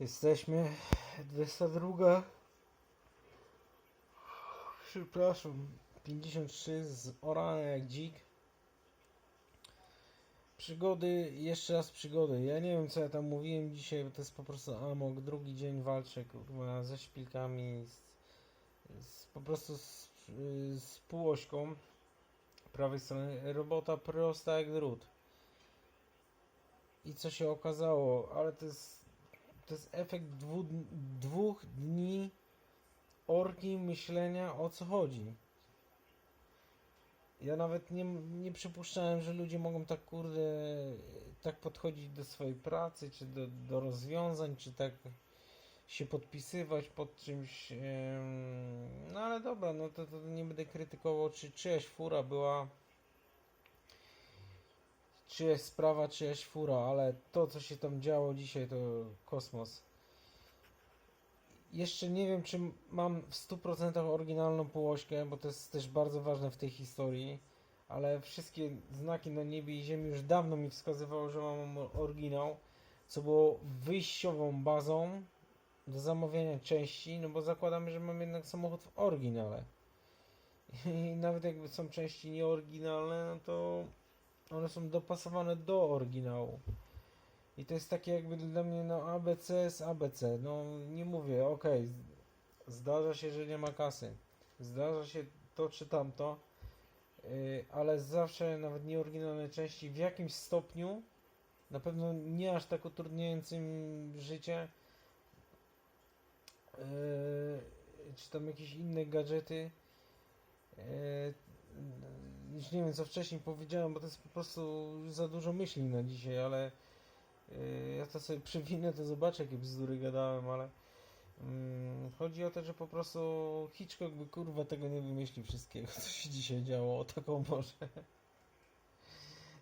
Jesteśmy 22. Przepraszam. 53 z orane jak dzik. Przygody, jeszcze raz przygody. Ja nie wiem co ja tam mówiłem dzisiaj, bo to jest po prostu amok. Drugi dzień walczę kurwa, ze szpilkami, z, z, po prostu z, z półośką prawej strony. Robota prosta jak drut. I co się okazało, ale to jest to jest efekt dwu, dwóch dni orki myślenia o co chodzi. Ja nawet nie, nie przypuszczałem, że ludzie mogą tak kurde tak podchodzić do swojej pracy, czy do, do rozwiązań, czy tak się podpisywać pod czymś. No ale dobra, no to, to nie będę krytykował, czy czyjaś fura była czyjaś sprawa, czyjaś fura, ale to, co się tam działo dzisiaj, to kosmos. Jeszcze nie wiem, czy mam w 100% oryginalną półośkę, bo to jest też bardzo ważne w tej historii, ale wszystkie znaki na niebie i ziemi już dawno mi wskazywały, że mam oryginał, co było wyjściową bazą do zamawiania części, no bo zakładamy, że mam jednak samochód w oryginale. I nawet jakby są części nieoryginalne, no to one są dopasowane do oryginału. I to jest takie jakby dla mnie no ABC z ABC. No nie mówię, okej, zdarza się, że nie ma kasy. Zdarza się to czy tamto, yy, ale zawsze nawet nieoryginalne części w jakimś stopniu, na pewno nie aż tak utrudniającym życie, yy, czy tam jakieś inne gadżety, yy, już nie wiem co wcześniej powiedziałem, bo to jest po prostu za dużo myśli na dzisiaj, ale yy, ja to sobie przewinę, to zobaczę jakie bzdury gadałem, ale mm, chodzi o to, że po prostu Hitchcock by kurwa tego nie wymyślił wszystkiego, co się dzisiaj działo, o taką może.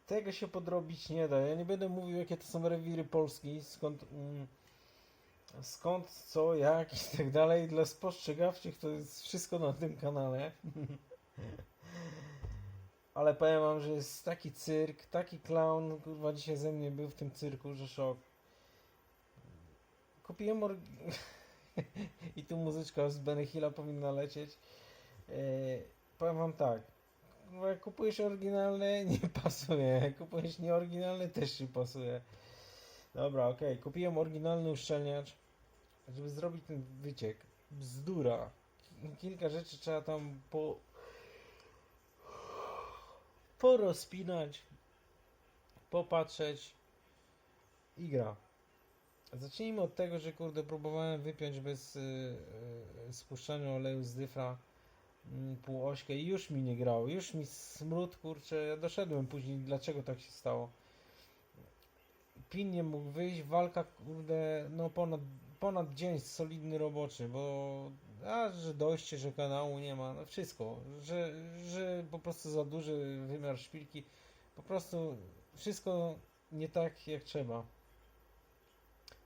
Tego się podrobić nie da. Ja nie będę mówił jakie to są rewiry Polski, skąd mm, skąd, co, jak i tak dalej. Dla spostrzegawczych to jest wszystko na tym kanale. Ale powiem wam, że jest taki cyrk, taki clown, kurwa dzisiaj ze mnie był w tym cyrku, że szok. Kupiłem or... i tu muzyczka z Benny Hilla powinna lecieć. E, powiem wam tak, kurwa, jak kupujesz oryginalne, nie pasuje. Jak kupujesz nieoryginalne, też nie pasuje. Dobra, okej, kupiłem oryginalny uszczelniacz, żeby zrobić ten wyciek. Bzdura. Kilka rzeczy trzeba tam po porozpinać, popatrzeć i gra. Zacznijmy od tego, że kurde próbowałem wypiąć bez y, y, spuszczania oleju z dyfra y, półośkę i już mi nie grało, już mi smród kurczę, ja doszedłem później dlaczego tak się stało. Pin nie mógł wyjść, walka kurde, no ponad, ponad dzień solidny roboczy, bo a, że dojście, że kanału nie ma, no wszystko, że, że po prostu za duży wymiar szpilki, po prostu wszystko nie tak jak trzeba.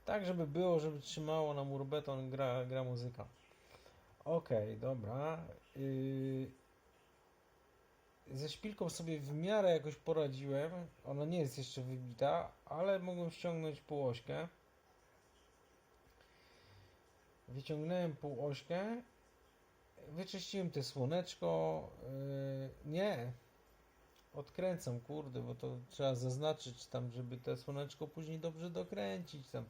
Tak, żeby było, żeby trzymało na mur beton, gra, gra muzyka. Okej, dobra. Yy, ze szpilką sobie w miarę jakoś poradziłem. Ona nie jest jeszcze wybita, ale mogłem ściągnąć półośkę. Wyciągnąłem półośkę. Wyczyściłem te słoneczko. Yy, nie. Odkręcam, kurde, bo to trzeba zaznaczyć tam, żeby te słoneczko później dobrze dokręcić tam.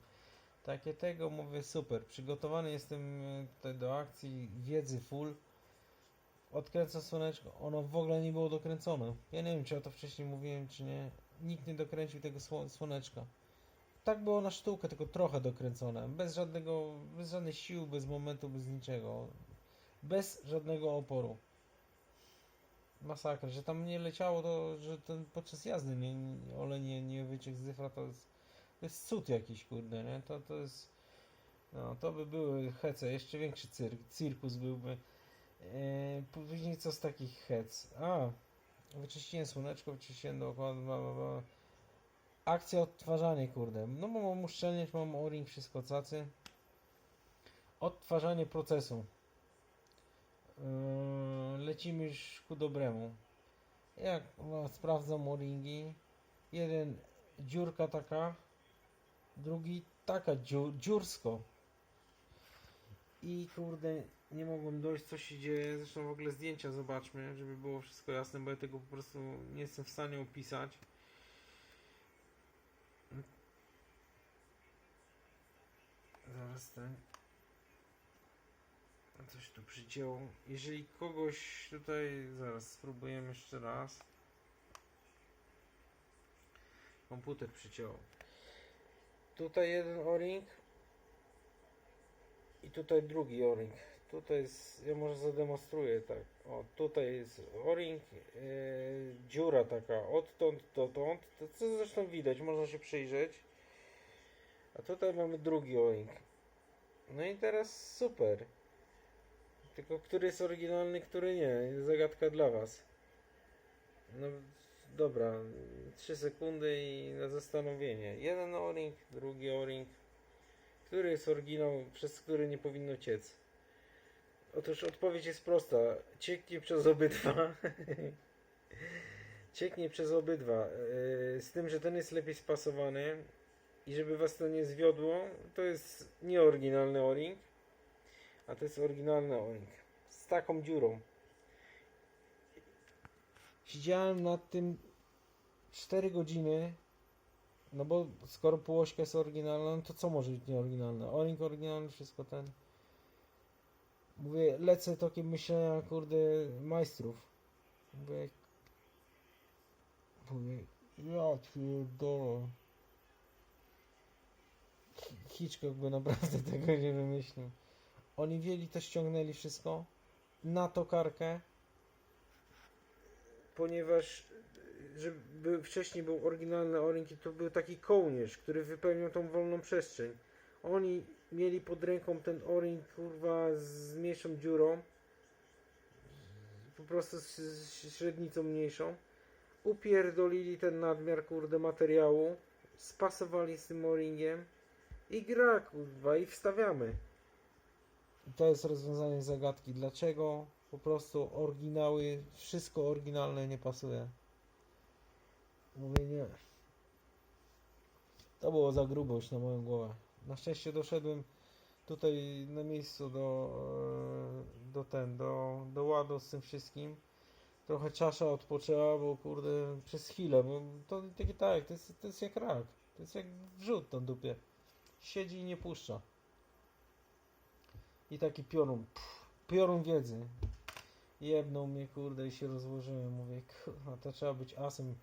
Takie tego mówię super. Przygotowany jestem yy, tutaj do akcji, wiedzy full. Odkręcam słoneczko. Ono w ogóle nie było dokręcone. Ja nie wiem, czy ja to wcześniej mówiłem, czy nie. Nikt nie dokręcił tego sło- słoneczka. Tak było na sztukę, tylko trochę dokręcone. Bez żadnego, bez żadnej siły, bez momentu, bez niczego. Bez żadnego oporu. Masakra, że tam nie leciało to, że ten podczas jazdy nie, nie, olej nie, nie wyciekł z dyfra, to jest, to jest cud jakiś, kurde, nie? To, to jest, no, to by były hece, jeszcze większy cyrk, cirkus byłby. Eee, później co z takich hec? A, wyczyściłem słoneczko, wyczyściłem dookoła, bla, bla, bla. Akcja odtwarzanie, kurde. No bo mam uszczelniać, mam o-ring, wszystko cacy. Odtwarzanie procesu. Yy, lecimy już ku dobremu. Jak no, sprawdzam o-ringi. Jeden dziurka taka, drugi taka dziu, dziursko. I kurde, nie mogłem dojść co się dzieje. Zresztą w ogóle zdjęcia zobaczmy, żeby było wszystko jasne, bo ja tego po prostu nie jestem w stanie opisać. Zaraz ten. Coś tu przycięło. Jeżeli kogoś tutaj. Zaraz spróbujemy jeszcze raz. Komputer przyciął. Tutaj jeden o-ring. I tutaj drugi o-ring. Tutaj jest, ja może zademonstruję tak. O, tutaj jest o-ring, yy, dziura taka odtąd dotąd. To co zresztą widać, można się przyjrzeć. A tutaj mamy drugi o-ring. No i teraz super. Tylko który jest oryginalny, który nie. Zagadka dla Was. No dobra, 3 sekundy i na zastanowienie. Jeden o-ring, drugi o-ring. Który jest oryginał, przez który nie powinno ciec? Otóż odpowiedź jest prosta. Cieknie przez obydwa. Cieknie przez obydwa. Yy, Z tym, że ten jest lepiej spasowany. I żeby was to nie zwiodło, to jest nieoryginalny o-ring. A to jest oryginalny o-ring. Z taką dziurą. Siedziałem nad tym 4 godziny. No bo skoro półośka jest oryginalna, no to co może być nieoryginalne? O-ring oryginalny, wszystko ten. Mówię, lecę tokiem myślenia, kurde, majstrów. Mówię, mówię ja pierdolę. Hi- Hitchcock by naprawdę tego nie wymyślił. Oni wzięli to, ściągnęli wszystko na tokarkę, ponieważ żeby wcześniej był oryginalny o-ring i to był taki kołnierz, który wypełniał tą wolną przestrzeń. Oni mieli pod ręką ten o-ring kurwa z mniejszą dziurą, po prostu z średnicą mniejszą. Upierdolili ten nadmiar kurde materiału, spasowali z tym o-ringiem i gra kurwa i wstawiamy. I to jest rozwiązanie zagadki. Dlaczego po prostu oryginały, wszystko oryginalne nie pasuje? Mówię nie. To było za grubo już na moją głowę. Na szczęście doszedłem tutaj na miejscu do, e, do ten, do, do ładu z tym wszystkim. Trochę czasza odpoczęła, bo kurde, przez chwilę, bo to takie tak, to jest, to jest jak rak. To jest jak wrzód na dupie. Siedzi i nie puszcza. I taki piorun, pff, piorun wiedzy. Jebnął mnie, kurde, i się rozłożyłem. Mówię, kurwa, to trzeba być asem,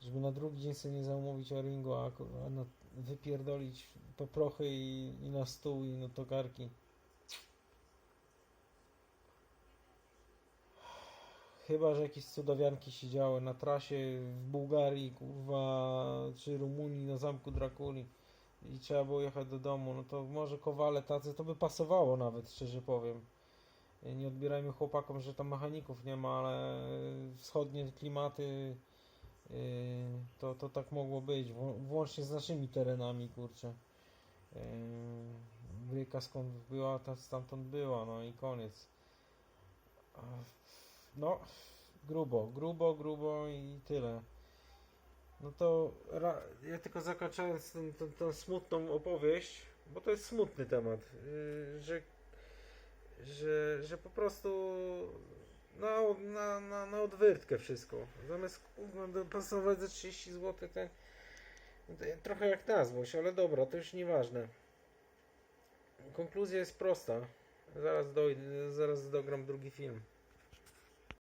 żeby na drugi dzień sobie nie zamówić o ringu, a no, wypierdolić poprochy i, i na stół, i na tokarki. Chyba, że jakieś cudawianki się działy na trasie w Bułgarii, kurwa, czy Rumunii, na zamku Drakuli i trzeba było jechać do domu, no to może kowale tacy, to by pasowało nawet, szczerze powiem. Nie odbierajmy chłopakom, że tam mechaników nie ma, ale wschodnie klimaty yy, to, to tak mogło być, wł- włącznie z naszymi terenami, kurczę. Yy, skąd była, ta stamtąd była, no i koniec. No, grubo, grubo, grubo i tyle. No to ja tylko zakończając tą, tą, tą smutną opowieść, bo to jest smutny temat, yy, że, że, że po prostu na, na, na, na odwyrtkę wszystko. Zamiast kurwa, dopasować za 30 zł, to, to trochę jak na złość, ale dobra, to już nieważne. Konkluzja jest prosta. Zaraz, dojdę, zaraz dogram drugi film.